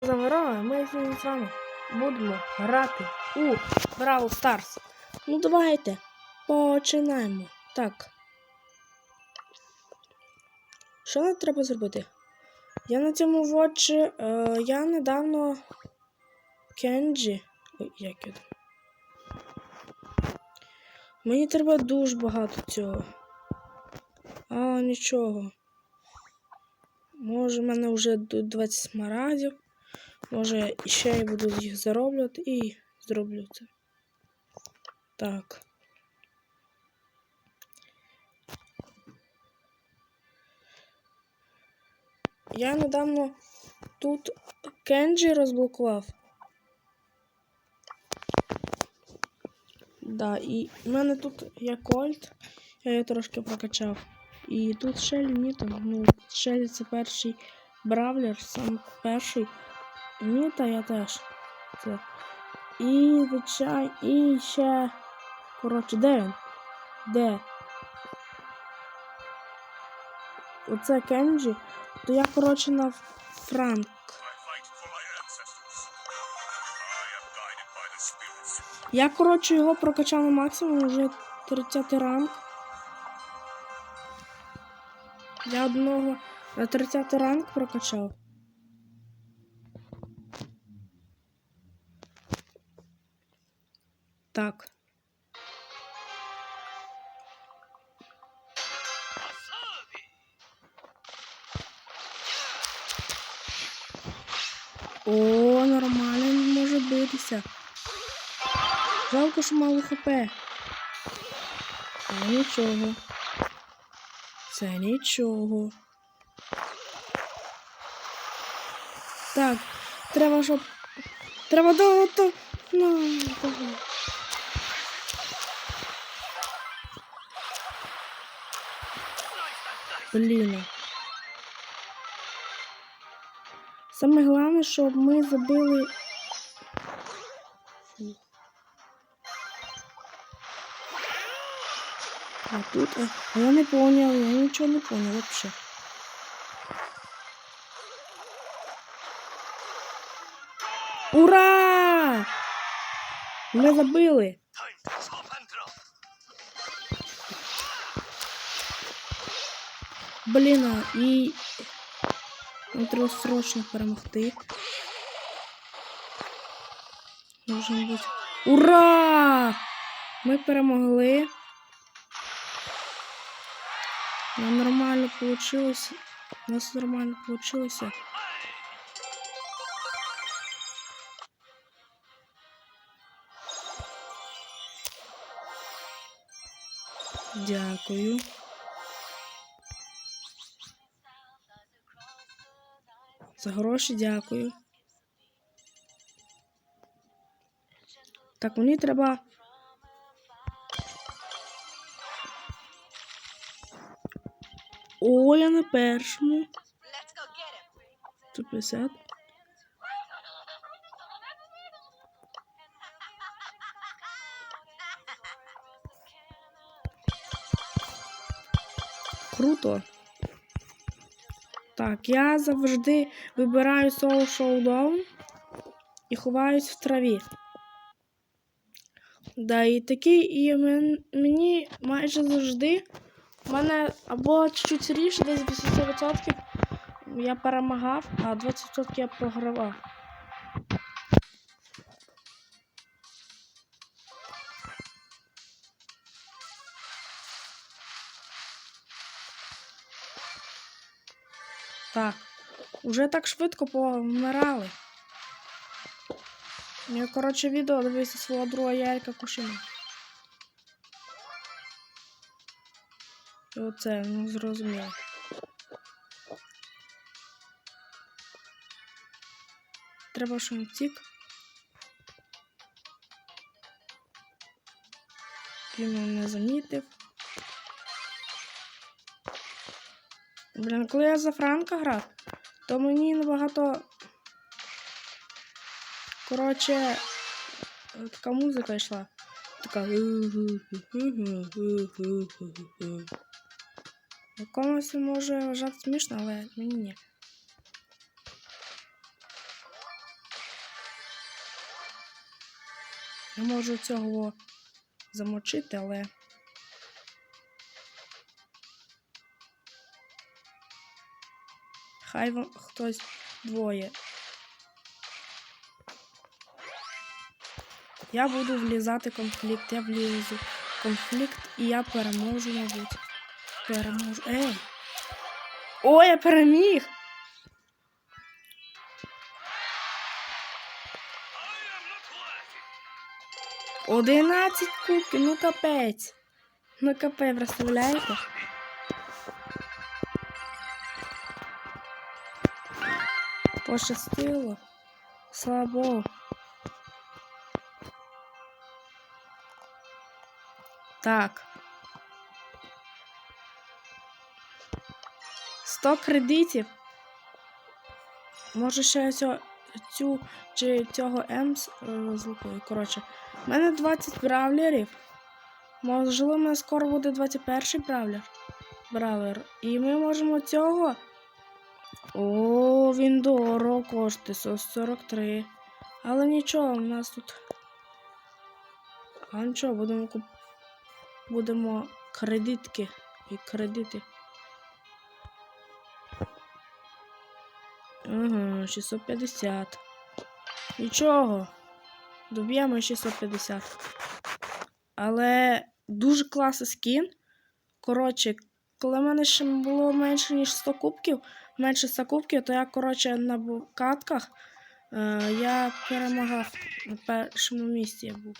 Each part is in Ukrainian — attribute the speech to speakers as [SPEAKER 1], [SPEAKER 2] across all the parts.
[SPEAKER 1] Замирали, ми сьогодні з вами будемо грати у Brawl Stars. Ну давайте починаємо. Так. Що нам треба зробити? Я на цьому вотчі, е, я недавно Кенджі. Ой, як я? Мені треба дуже багато цього. А, нічого. Може, в мене вже 20 смарадів. Може, ще я буду їх зароблювати і зроблю це. Так. Я недавно тут Кенджі розблокував. Да, і в мене тут є кольт, я його трошки прокачав. І тут Шелі Нітон. Ну, Шелі це перший бравлер, сам перший. Ніта я теж. Це. І звичайно, і ще. Коротше, де він? Де? Оце Кенджі. То я, коротше, на Франк. Я, коротше, його прокачав на максимум вже 30 ранг. Я одного на 30 ранг прокачав. Так. О, нормально він може битися. Жалко, що мало хп. Це нічого. Це нічого. Так, треба, щоб. Треба до. Ну, давай. Блін. Саме головне, щоб ми забили. А тут а, я не понял, я нічого не понял вообще. Ура! Ми забили. Блін, і нам треба срочно перемогти. Должен бути. Ура! Ми перемогли. Нам нормально получилось. У нас нормально получилося. Дякую. За гроші дякую. Так, мені треба. О, я на першому. 150. Круто. Так, я завжди вибираю Soul Showdown і ховаюсь в траві. Да, і такий, і мен- мені майже завжди в мене або чуть-чуть сиріше, десь 80% я перемагав, а 20% я програвав. Уже так швидко помирали. Я, коротше, відео дивився свого друга Ярика Кушина. І оце, ну зрозуміло. Треба, щоб він втік. Він не замітив. Блін, коли я за Франка грав, то мені набагато. Коротше, така музика йшла. Така. На комусь може вважати смішно, але мені ні. Я можу цього замочити, але... Хай вам хтось двоє. Я буду влізати в конфлікт, я влізу в конфлікт і я переможу, мабуть. Переможу. Ей! О, я переміг! Одинадцять кубків, ну капець. Ну капець, представляєте? Пощастило. Слава Богу. Так. 100 кредитів. Може ще цю, цю чи цього Емс е, з лукою. Коротше, у мене 20 бравлерів. Можливо, у мене скоро буде 21 бравлер. Бравлер. І ми можемо цього. О, він дорого коштує 143. Але нічого, у нас тут. А нічого, будемо куп... Будемо кредитки і кредити. Ага, 650. Нічого. Доб'ємо 650. Але дуже класний скін. Коротше, коли в мене ще було менше, ніж 100 кубків, менше 100 кубків, то я, коротше, на бу- катках е, я перемагав на першому місці я був.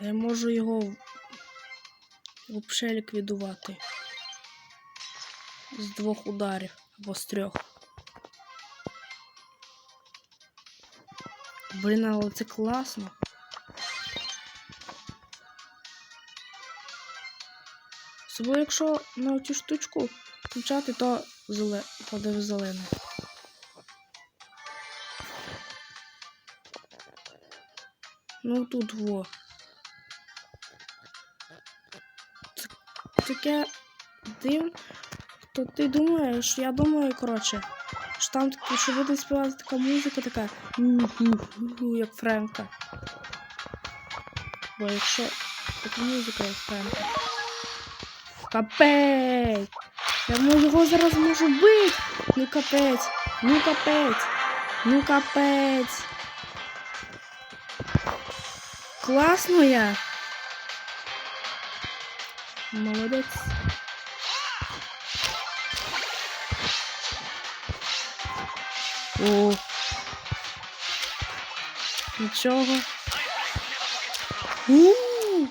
[SPEAKER 1] Я можу його взагалі ліквідувати. З двох ударів або з трьох. Блін, але це класно. Особливо, якщо на цю штучку включати, то зеле... подив зелене. Ну тут во. Таке дивно. То ти думаєш, я думаю, коротше, що там таке, що буде співати така музика така, як Френка. Бо якщо така музика, як Френка. Капець! Я його зараз можу бити! Ну капець! Ну капець! Ну капець! Класно я! Молодець! О. Нічого. у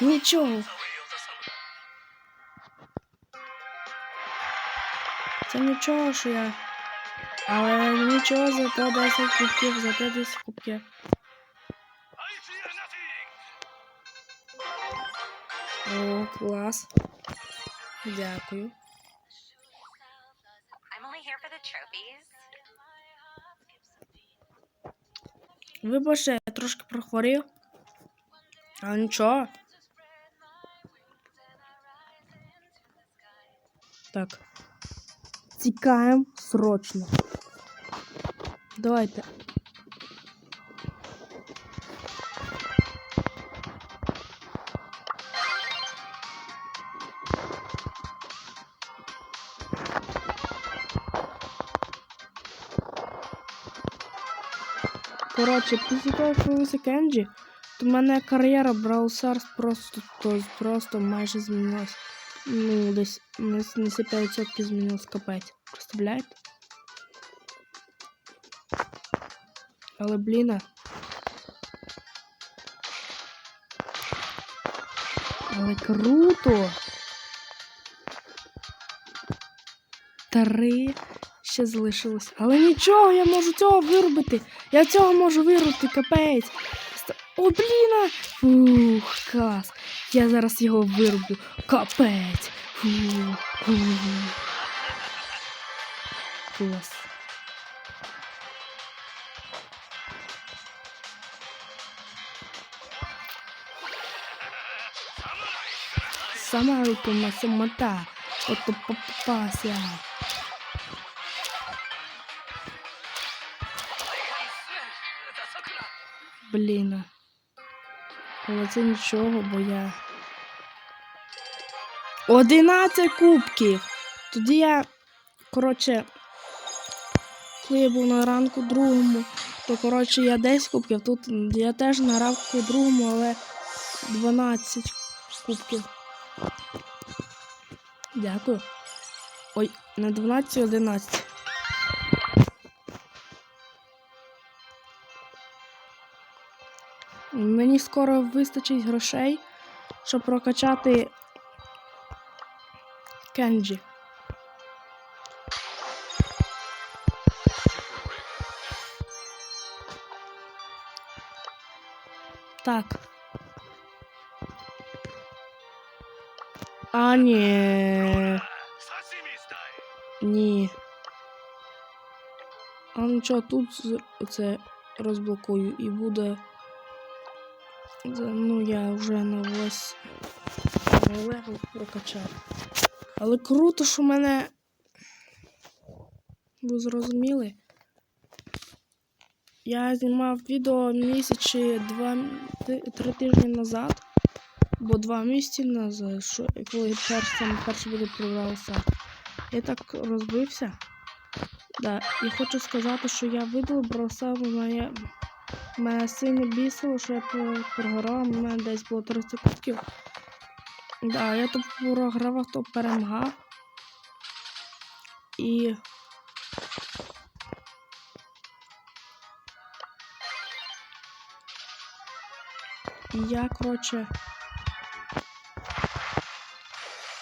[SPEAKER 1] Нічого. Нічого, що я. Але нічого, зато 10 кубків, зато 10 кубків. О, клас. Дякую. Вибачте, я трошки прохворів. А нічого. Так. Тікаємо срочно. Давайте. Коротше, після того, появився Кенджі, то в мене кар'єра Brawl Stars просто, то, просто майже змінилась. Ну, десь на 75% змінилась капець. Представляєте? Але бліна. Але круто! Три ще залишилось. Але нічого, я можу цього виробити. Я цього можу виробити, капець. О, бліна! Фух, клас. Я зараз його вирублю. Капець. Фу, фу. Клас. Сама рупина самота. Ото попався. Блін. Але це нічого, бо я... 11 кубків! Тоді я, коротше, коли я був на ранку другому, то коротше я 10 кубків. Тут я теж на ранку другому, але 12 кубків. Дякую. Ой, не 12, а 11. Мені скоро вистачить грошей, щоб прокачати Кенджі. Так. А, ні. Ні. А нічого, тут з- розблокую і буде. Ну, я вже на весь левел прокачав. Але круто, що мене. Ви зрозуміли? Я знімав відео місяць чи два-три тижні назад. Бо два місяці назад, що коли перш, саме перше буде програвся. Я так розбився. Да, і хочу сказати, що я видав броса, мене, мене сильно бісило, що я про- програв, у мене десь було 30 кубків. Да, я то програвав, то перемагав. І. І я, коротше.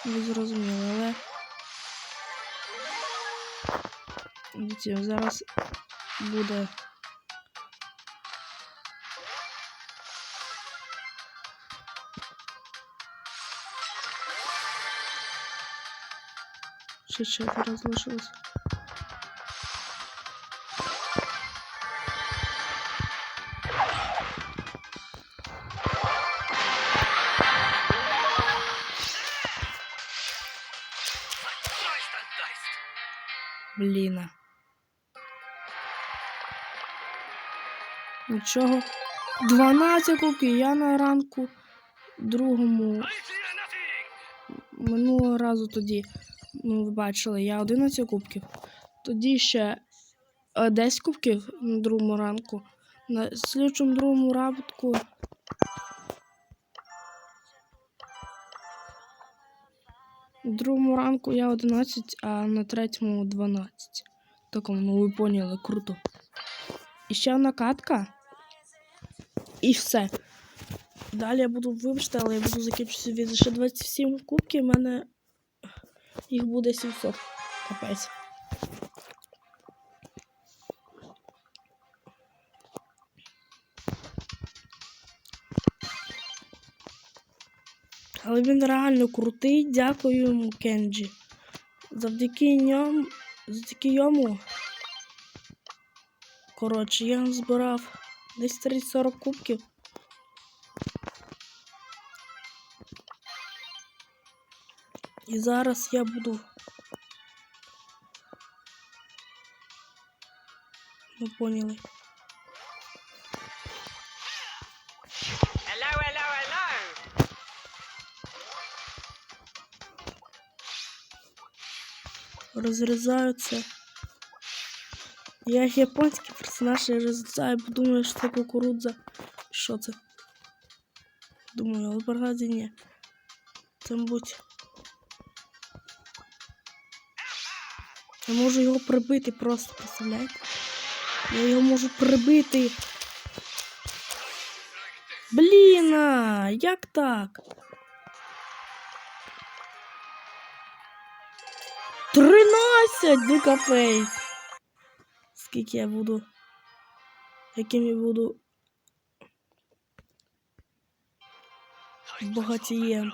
[SPEAKER 1] Ви зрозуміли, але. Дивіться, зараз буде. Ще четверо залишилось. Блін. Нічого. 12 кубків. Я на ранку другому минулого разу тоді. Ну, ви бачили, я 11 кубків. Тоді ще е, 10 кубків на другому ранку. На слідчому другому ранку. Другому ранку я 11, а на третьому 12. Такому, ну ви поняли, круто. І ще одна катка. І все. Далі я буду, вибачте, але я буду закінчувати відео. Ще 27 кубків, в мене їх буде 700. Капець. Але він реально крутий. Дякую йому, Кенджі. Завдяки ньому, завдяки йому. Коротше, я збирав десь 30-40 кубків. І зараз я буду. Ви поняли.
[SPEAKER 2] Hello, hello, hello.
[SPEAKER 1] Розрізаються. Я японський персонаж, я розрізаю, бо думаю, що це кукурудза. Що це? Думаю, але правда ні. Це, Я можу його прибити просто, представляєте? Я його можу прибити. Блін, як так? Тринадцять дикафейс. Скільки я буду. Яким я буду багатієм.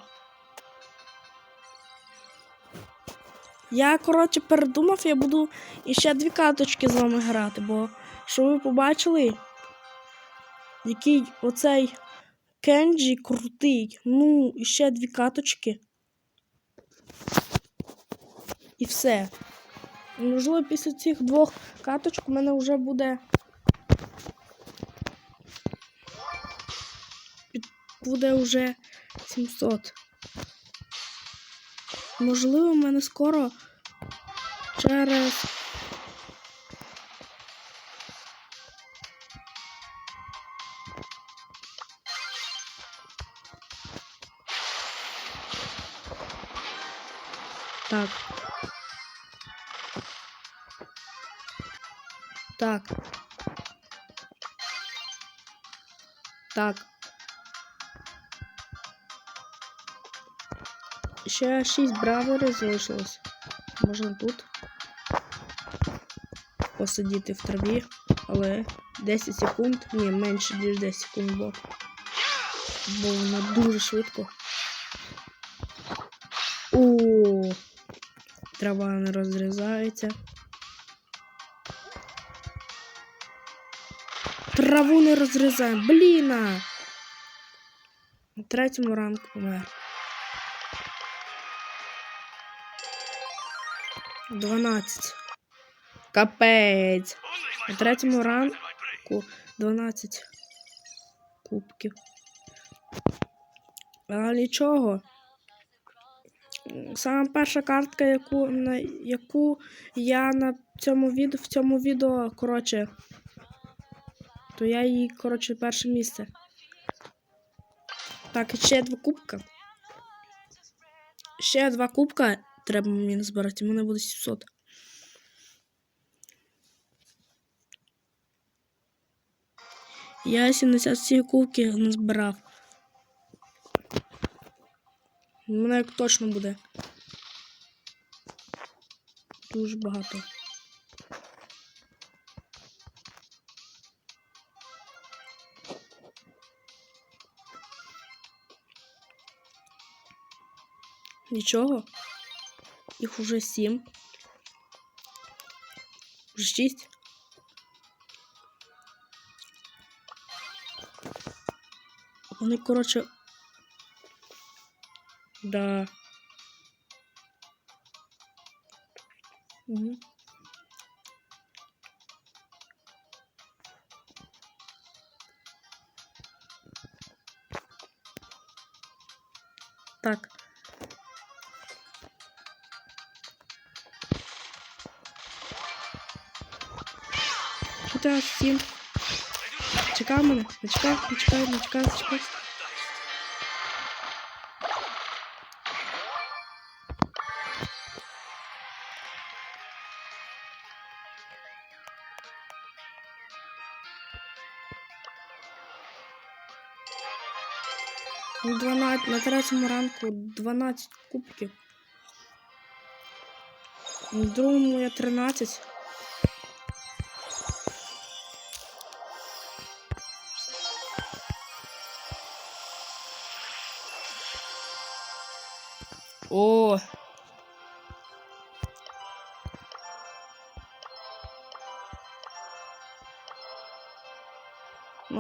[SPEAKER 1] Я, коротше, передумав, я буду іще дві карточки з вами грати, бо що ви побачили, який оцей Кенджі крутий. Ну, іще дві карточки. І все. Можливо, після цих двох каточок у мене вже буде. буде вже 700. Можливо, в мене скоро через. Так. Так. Так. Ще 6 браверів залишилось. Можна тут посидіти в траві, але 10 секунд, ні, менше ніж 10 секунд, бо, бо вона дуже швидко. О, трава не розрізається. Траву не розрізаємо. Бліна! На третьому ранку помер. 12. Капець. На третьому ранку 12 кубків. А нічого. Сама перша картка, яку, на яку я на цьому відео, в цьому відео, коротше, то я її, коротше, перше місце. Так, ще два кубка. Ще два кубка треба мені назбирати, і мене буде 700. Я 77 кубки назбирав. У мене як точно буде. Дуже багато. Нічого. Їх уже сім. Вже шість. Вони, коротше. Да. Угу. Так. Чекай, сім. Чекай мене. Не чекай, не чекай, не чекай, не чекай. Ну, 12, на третьому ранку 12 кубків. На другому я 13.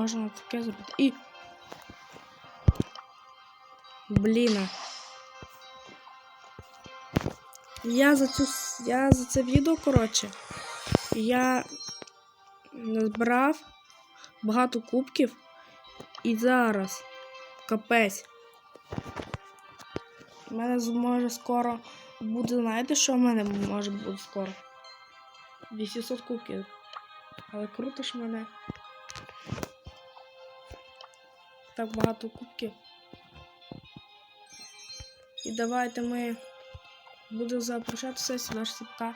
[SPEAKER 1] Можна таке зробити. І. Блін. Я за цю я за це відео, коротше. Я назбирав багато кубків. І зараз капець. У мене з- може скоро буде, знаєте, що в мене може бути скоро? 800 кубків. Але круто в мене. Так багато кубків. І давайте ми будемо завершати сесію наш сіпка.